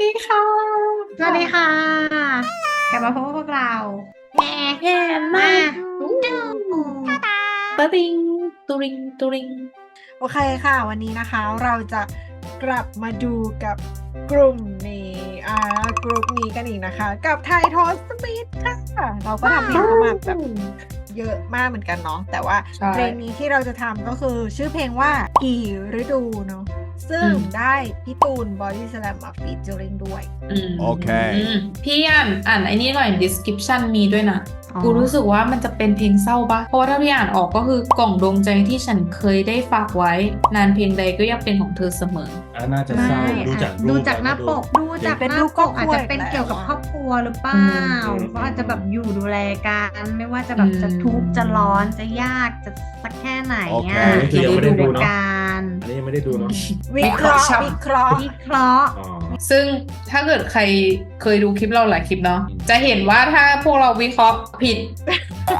ดีค่ะ สวัสดีค่ะ กลับมาพบกับพวกเราแง่แย่มากจูตริงตุริงตุริง โอเคค่ะ วันนี้นะคะเราจะกลับมาดูกับกลุ่มนี้อ่ากลุ่มนี้กันอีกนะคะ กับไททอสปีดค่ะ เราก็ทำเพลงเข้ามาแบบเยอะมากเหมือนกันเนาะแต่ว่าใช่เพลงนี้ที่เราจะทำก็คือชื่อเพลงว่ากี่ฤดูเนาะ ซึ่งอืมได้พี่ตูนบอดี้สแลมมาฟีเจอริงด้วยมโอเคมพี่อ่านอ่านไอ้นี่หน่อย description มีด้วยนะ กูรู้สึกว่ามันจะเป็นเพลงเศร้าปะเพราะว่าถ้าพี่อ่านออกก็คือกล่องดวงใจที่ฉันเคยได้ฝากไว้ นานเพียงใดก็ยังเป็นของเธอเสมออะน่าจะไม่เศร้าดูจากรูปดูจากหน้าปกแล้วดูจากเป็นหรูน้าปปครอบกครัวอาจจะเป็นอีกแล้วเกี่ยวกับครอบครัวหรือเปล่าอืมก็อาจจะแบบอยู่ดูแลกันไม่ว่าจะแบบอืมจะทุกข์จะร้อนจะยากจะสักแค่ไหนโอเคอะอันนี้คือยังไม่ได้ดูด้วยเนาะกันอั นนี้ยังไม่ได้ดูเนาะ วิเคราะห์วิวิเคเคราะราะห์ห์วิเคราะห์ อ๋อ ซึ่งถ้าเกิดใครเคยดูคลิปเราหลายคลิปเนาะอืมจะเห็นว่าถ้าพวกเราวิเคราะห์ผิด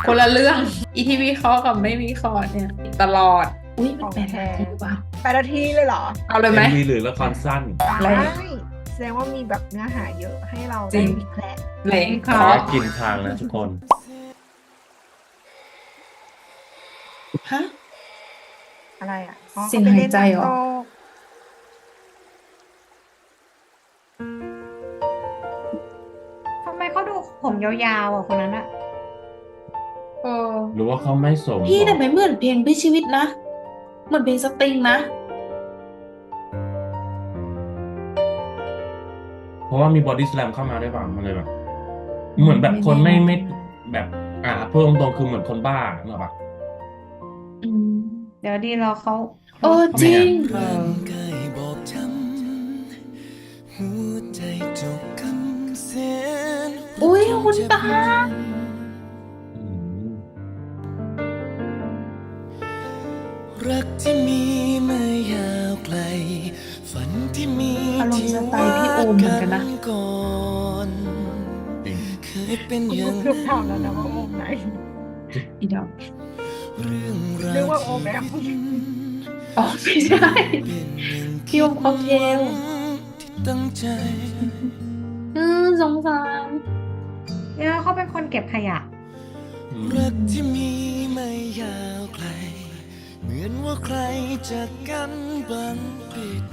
คนละเรื่องอีที่วิเคราะห์กับไม่วิเคราะห์เนี่ยตลอด อุ้ยมันแปลกอะไรวะแปดนาทีเลยเหรอเอาเลยไหม MV หรือละครสั้นแรงใช่แสดงว่ามีแบบเนื้อหาเยอะให้เราจริได้ง วิเคราะห์แหลงวิเคเคราะราะห์ห์กินทางนะทุกคน ฮะ อะไรอะอ๋อเสียงขาไปหายใจเหรอล่นน้ำตกทำไมเขาดูผมยาวๆอะคนนั้นอะเออ หรือว่าเขาไม่สมพี่แต่ไม่เหมือนเพลงพี่ชีวิตนะ เหมือนเพลงสตริงนะ เพราะว่ามีบอดี้สแลมเข้ามาด้วยป่ะมันเลยแบบ เหมือนแบบคนไม่ไม่แบบ อ่าพูดตรงๆคือเหมือนคนบ้าเนอะปะอืม เดี๋ยวดีเราเขาเออจริง เออเคยบอกช้ำหัวใจจบคำเส้นอุ้ยคุณตา อืมรักที่มีมายาวไกล ฝันที่มีอารมณ์ที่สไตล์พี่โอมเหมือนกันนะก่อนจริงเคยเป็นอกูย่าง เกือบถามแล้วนะว่าโอมไหน อีดอก เรื่องราวนึกว่าโอมแอมอ๋อไม่ใช่เป็นหนึ่งพี่โอมค็อกเทลที่ตั้งใจอืมสงสารเดี๋ยวเขาเป็นคนเก็บขยะอืมรักที่มีไม่ยาวไกล เหมือนว่าใครจากกันบังปิด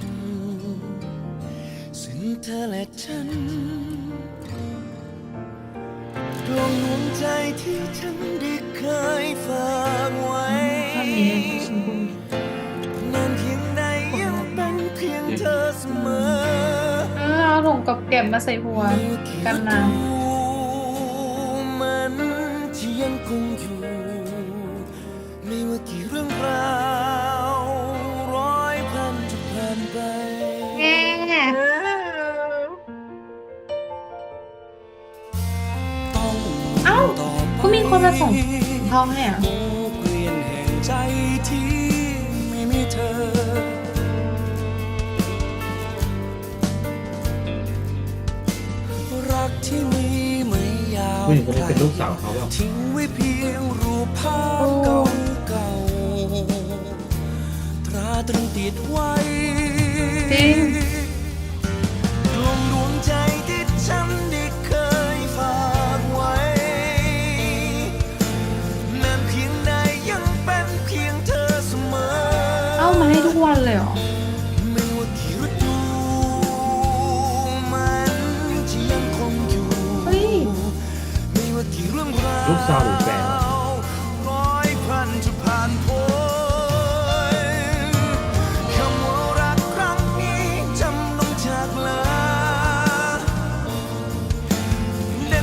ซึ่งเธอและฉัน ดวงดวงใจที่ฉันได้เคยฝากไว้นั่นานเพียงใดยังเป็นเพียงเธอเสมอเออเอาถุงกับแก็บมาใส่หัวกันน้ำมันที่ยังคงอยู่ไม่ว่ากี่เรื่อง ส่งเขาให้อะวงเกวียนแห่งใจที่ไม่มีเธอ รักที่มีไม่ยาวผู้หญิงคนนี้เป็นลูกสาวเขาแบบทิ้งไว้เพียงรูปภาพเก่าๆตราตรึงติดไว้จริง ว่ากี่เรื่องราวลูกสาวหรือแฟนร้อยพันจะผ่านพ้นคำว่ารักครั้งนี้จำต้องจากลาเด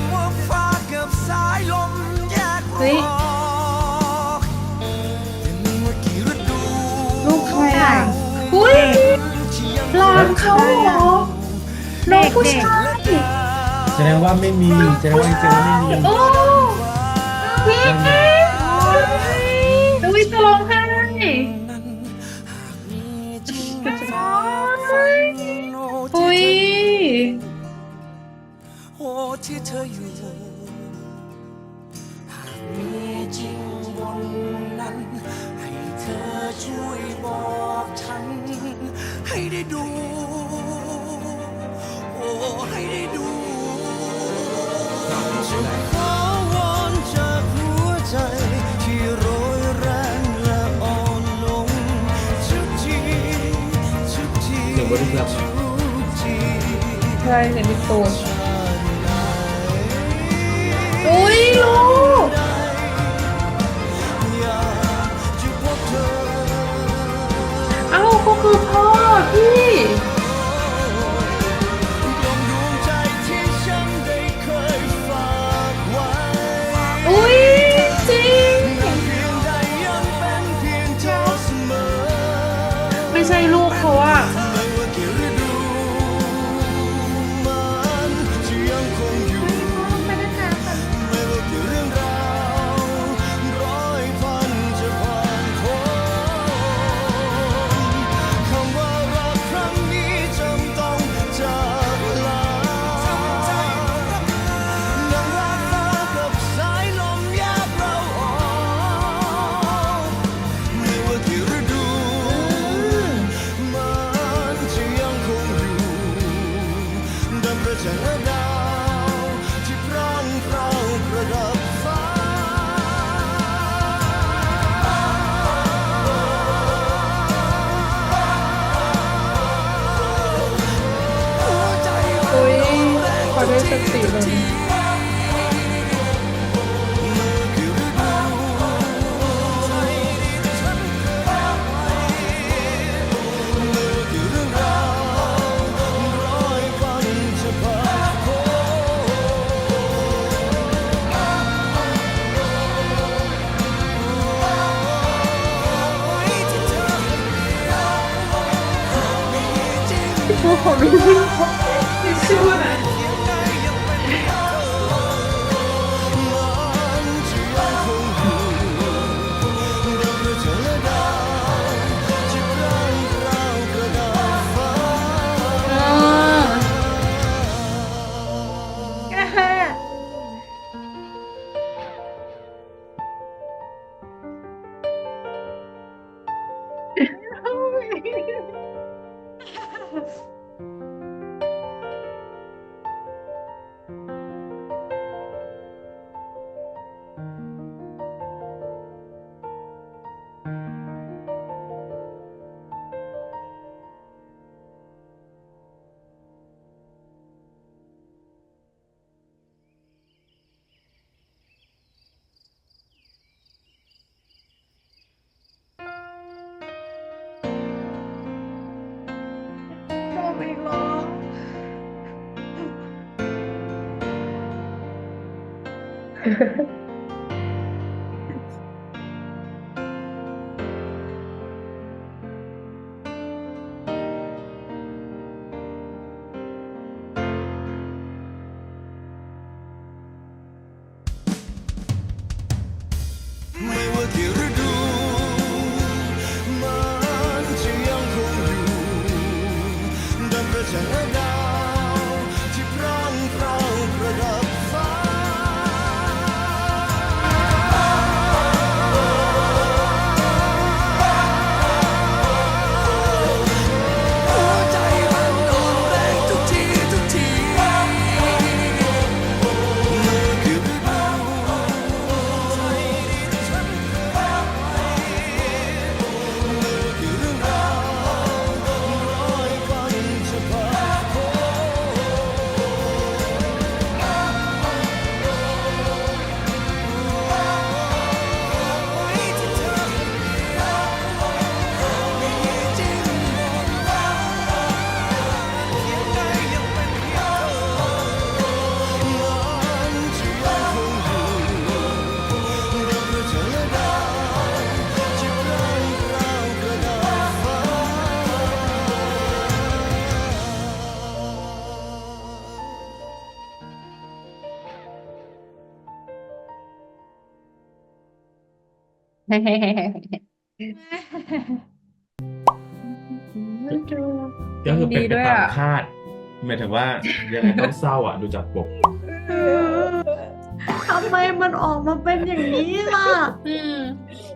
่ นี่วิสลงให้โอ้ที่เธออยู่หากมีจริงบนนั้น ให้เธอช่วยบอกฉัน ให้ได้ดู โอ้ให้ได้ดู ว่าเรื่องเคยเห็นตัว 呵呵。 ก็คือเป็นไปตามคาดหมายถึงว่ายังไงต้องเศร้าอะ ดูจากปกทำไมมันออกมาเป็นอย่างนี้ล่ะ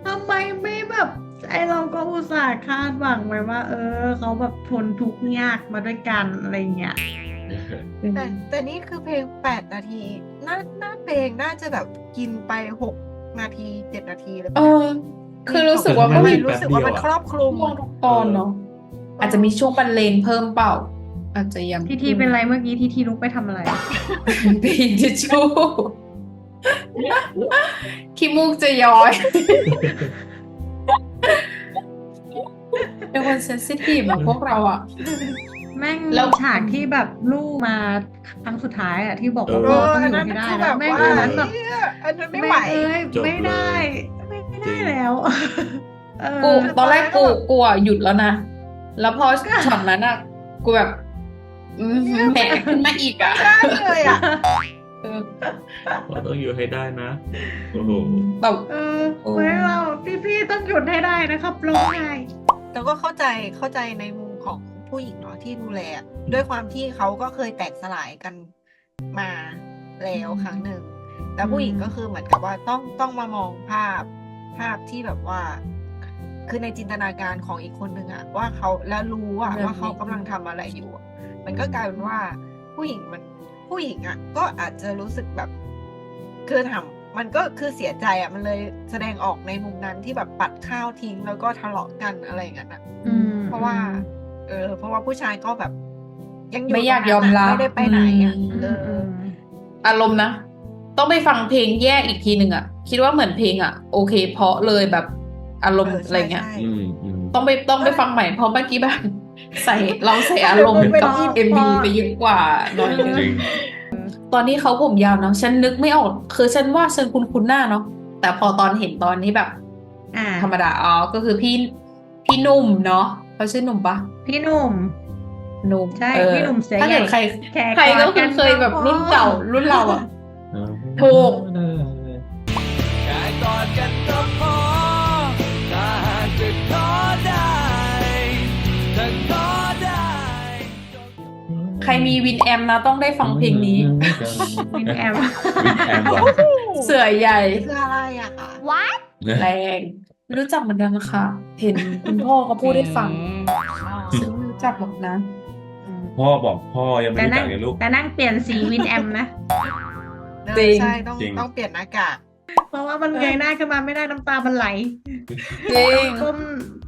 ทำไมไม่แบบ ไอเราก็อุตส่าห์คาดหวังไว้ว่า เออ เขาแบบทนทุกข์ยากมาด้วยกันอะไรเงี้ยแต่แต่นี่คือเพลงแปดนาที น่าน่าเพลงน่าจะแบบกินไปหก นาทีเจ็ดนาทีเลยเออ คือรู้สึกว่ามัก็นมีรู้สึกว่ามันครอบคลุมช่วงทุกตอนเนาะอาจจะมีช่วงบรรเลงเพิ่มเปล่า อาจจะยังทีทีเป็นไรเมื่อกี้ทีทีลุกไปทำอะไรปีทิชชู่ขี้มูกจะย้อยเป็นคนเซนซิทีฟแบบพวกเราอะ แม่งแล้แล้ววฉากที่แบบลูกมาครั้งสุดท้ายอะที่บอกว่าเอเอพ่ออต้องอัอนยู่นั้นให้ได้คือแบแล้วบแม่งว่าอันนั้นแบบเหี้ยอันนั้นไม่ไหว แงเอ้ยจบเลยไม่ได้ ไม่ไม่จริได้ง แล้วเออ กูตอนแรกกูกูอะหยุดแล้วนะ แล้วพอช็อตนั้นอะกูแบบอืมแหมขึ้นมาอีกอะ ได้เลยอะ เออเราต้องอยู่ให้ได้นะ โอ้โห แบบ เออโอ้เว้ยเราพี่พี่ๆต้องหยุดให้ได้นะครับร้องไห้ แต่ก็เข้าใจเข้าใจในมุมของ ผู้หญิงเนาะที่ดูแล ด้วยความที่เขาก็เคยแตกสลายกันมาแล้วครั้งหนึ่งแต่ผู้หญิงก็คือเหมือนกับว่าต้องต้องมามองภาพภาพที่แบบว่า คือในจินตนาการของอีกคนหนึ่งอะว่าเขาแล้วรู้อะแบบนี้ว่าเขากำลังทำอะไรอยู่อะมันก็กลายเป็นว่าผู้หญิงมันผู้หญิงอะก็อาจจะรู้สึกแบบคือทำมันก็คือเสียใจอะมันเลยแสดงออกในมุมนั้นที่แบบปัดข้าวทิ้งแล้วก็ทะเลาะกันอะไรอย่างนั้นอะอืมเพราะว่า เออ เพราะว่าผู้ชายก็แบบ ยังอยู่ไม่อยากตรงนั้นยอมรับไม่ได้ไปไหนอะอืมเออืมออืมอารมณ์นะ ต้องไปฟังเพลงแยกอีกทีหนึ่งอะ คิดว่าเหมือนเพลงอะ โอเค เพราะเลยแบบอารมณ์เออใช่อะไรเงี้ยใช่อืมอืมต้องไปต้องไปฟังใหม่เพราะเมื่อกี้แบบใส่เราใส่อารมณ์กับพอเอ็มพบีอไปเยอะกว่าหน่อยนึงจริงตอนที่เขาผมยาวเนาะฉันนึกไม่ออกคือฉันว่าฉันคุ้นคุ้นๆหน้าเนาะแต่พอตอนเห็นตอนนี้แบบอ่าธรรมดาอ๋อก็คือพี่พี่หนุ่มเนาะ เขาชื่อหนุ่มปะพี่หนุ่มหนุ่มใช่ออพี่หนุ่มเสียถ้าเกิดใหญ่ใครแขกใครก็กอดกัคือนเคยแบบก็พอรุ่นเก่ารุ่นเราอะถูกแค่กอดกันก็พอถ้าหากจะขอได้ถ้าขอได้ ใครมีวินแอมนะต้องได้ฟังเพลงนี้ วินแอมวินแอมว่ะเสือใหญ่ คืออะไรอะคะแรง รู้จักเหมือนกันนะคะเห็นคุณพ่อเขาพูดให้ฟังซึ่งไม่รู้จักหรอกนะ พ่อบอกพ่อยังไม่แต่รู้นั่จังกเลยลูก แต่นั่งเปลี่ยนสีวินแอมนะเออจริงใช่ต้องจริงต้องเปลี่ยนหน้ากากเพราะว่ามันเงยหน้าขึ้นมาไม่ได้น้ำตามันไหลจริงก้ม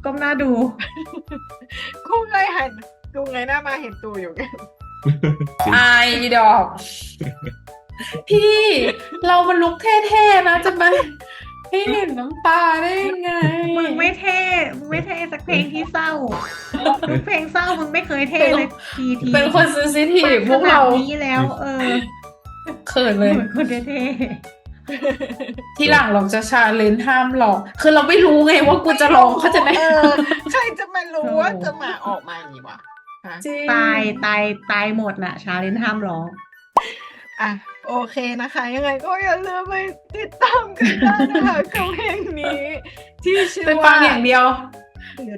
ก้มหน้าดูกูไงหันกูไงหน้ามาเห็นตูอยู่ไงอายดอก พี่เรามันลุกเท่ๆนะจะมา ให้เห็นน้ำตาได้ยังไง มึงไม่เท่มึงไม่เท่สักเพลงที่เศร้าทุกเพลงเศร้ามึงไม่เคยเท่เลยทีทีเป็นคนเซนซิทีฟพวกเราขนดนี้แล้ว เออเขินเลยเหมือนคนเท่ที่หลังเราจะชาเลนจ์ห้ามหลอก คือเราไม่รู้ไงว่ากูจะร้องเขาใจะไหมเออใครจะมารู้ว่าจะมาออกมาอย่างนี้วะฮะจริงๆตายตายตายหมดน่ะ ชาเลนห้ามร้องอะ โอเคนะคะ ยังไงก็อย่าลืมไปติดตามกันได้นะคะกับเพลงนี้ ที่ชื่อเป็นฟัว่างอย่างเดียว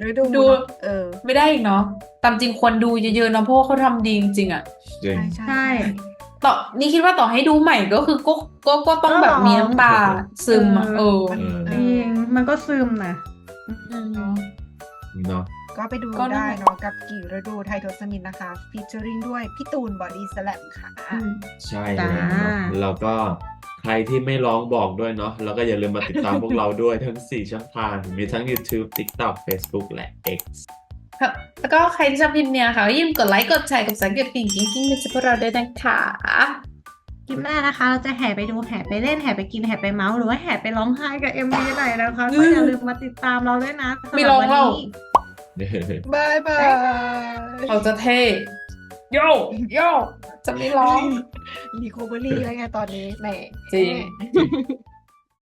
ฤดูดู เออไม่ได้อีกเนาะตามจริงควรดูเยอะๆเนาะเพราะว่าเขาทำดีจริงๆอะจริง ใช่ใช่ต่อนี่คิดว่าต่อให้ดูใหม่ก็คือก็ก็ก็ต้องแบบมีน้ำตาซึมอะเออมันเออเอจริองมันก็ซึมนะ เนาะ ก็ไปดูก็นั่นได้แหละ เนาะกับกี่ฤดูไทยทศมินนะคะฟีเจอริงด้วยพี่ตูนบอดี้สแลมค่ะใช่จ้าแล้วแล้วก็ใครที่ไม่ร้องบอกด้วยเนาะแล้วก็อย่าลืมมาติดตามพวกเราด้วยทั้ง 4 ช่องทาง มีทั้ง YouTube TikTok Facebook และ X ครับ แล้วก็ใครที่ชอบคลิปเนี้ยค่ะก็อย่าลืมกดไลค์กดแชร์กับสังเกตกิ่งกิ้งกิ้งเป็นพวกเราด้วยนะคะคลิปหน้านะคะ เราจะแห่ไปดูแห่ไปเล่นแห่ไปกินแห่ไปเมาส์หรือว่าแห่ไปร้องไห้กับเอ็มวีไหนนะคะก็อย่าลืมมาติดตามเราด้วยนะสำหบไม่ร้องเราวันนี้ บายบายเราจะเท่โยโยจะไม่ร้อง รีโคเวอรี่แล้วไงตอนนี้แหม จริง